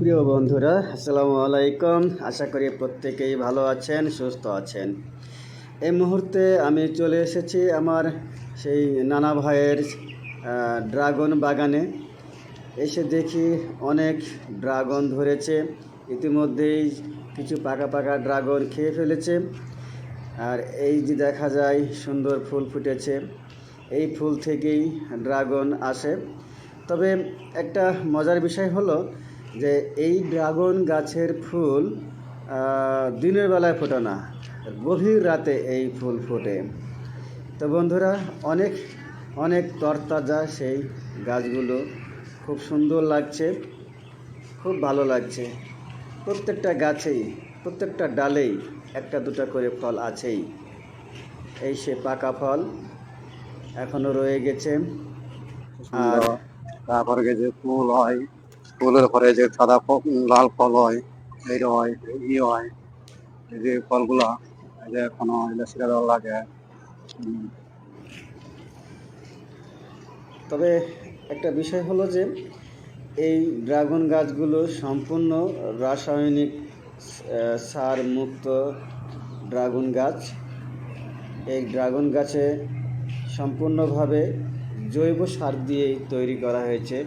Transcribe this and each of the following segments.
প্রিয় বন্ধুরা, আসসালামু আলাইকুম। আশা করি প্রত্যেকেই ভালো আছেন, সুস্থ আছেন। এই মুহূর্তে আমি চলে এসেছি আমার সেই নানা ভাইয়ের ড্রাগন বাগানে। এসে দেখি অনেক ড্রাগন ধরেছে, ইতিমধ্যেই কিছু পাকা পাকা ড্রাগন খেয়ে ফেলেছে। আর এই যে দেখা যায়, সুন্দর ফুল ফুটেছে। এই ফুল থেকেই ড্রাগন আসে। তবে একটা মজার বিষয় হলো যে এই ড্রাগন গাছের ফুল দিনের বেলায় ফোটে না গভীর রাতে এই ফুল ফোটে। তো বন্ধুরা অনেক অনেক তরতাজা সেই গাছগুলো খুব সুন্দর লাগছে খুব ভালো লাগছে। প্রত্যেকটা গাছেই প্রত্যেকটা ডালেই একটা দুটো করে ফল আছেই। এই সে পাকা ফল এখনও রয়ে গেছে। আর। তারপরে যে ফুল হয়। ফুলের পরে যে সাদা লাল ফল হয় এই হয়, ই হয়, এই যে ফলগুলা, এই যে ছিঁড়ে লাগে। তবে একটা বিষয় হলো যে, এই ড্রাগন গাছগুলো সম্পূর্ণ রাসায়নিক সার মুক্ত ড্রাগন গাছ। এই ড্রাগন গাছে সম্পূর্ণভাবে জৈব সার দিয়েই তৈরি করা হয়েছে।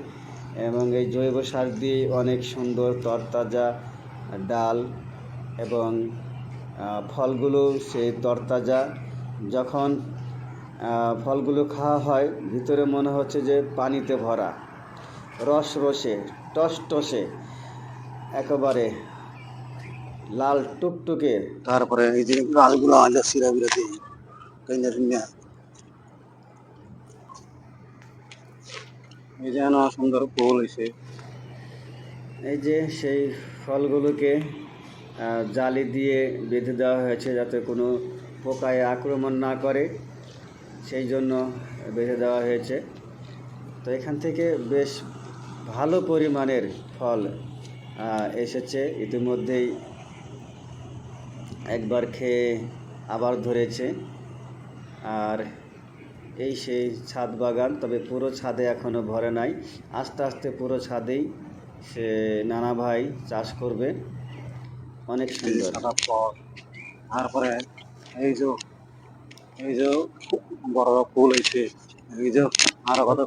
এবং এই জৈব সার দিয়ে অনেক সুন্দর তরতাজা ডাল এবং ফলগুলো সেই তরতাজা, যখন ফলগুলো খাওয়া হয়, ভিতরে মনে হচ্ছে যে পানিতে ভরা, রস রসে, টস টসে, একেবারে লাল টুকটুকে। তারপরে এই যে গাছগুলো আলো ছিঁড়ে বিড়ে দিই এই যে সুন্দর ফুল হয়েছে এই যে সেই ফলগুলোকে জালি দিয়ে বেঁধে দেওয়া হয়েছে যাতে কোনো পোকায় আক্রমণ না করে, সেই জন্য বেঁধে দেওয়া হয়েছে। তো এখান থেকে বেশ ভালো পরিমাণের ফল এসেছে। ইতিমধ্যেই একবার খেয়ে আবার ধরেছে। আর এই সেই ছাদ বাগান তবে পুরো ছাদে এখনও ভরে নাই। আস্তে আস্তে পুরো ছাদেই সে নানা ভাই চাষ করবে। অনেক সুন্দর। তারপরে এই যে এই যে বড় বড় ফুল হয়েছে এই যে আরও কত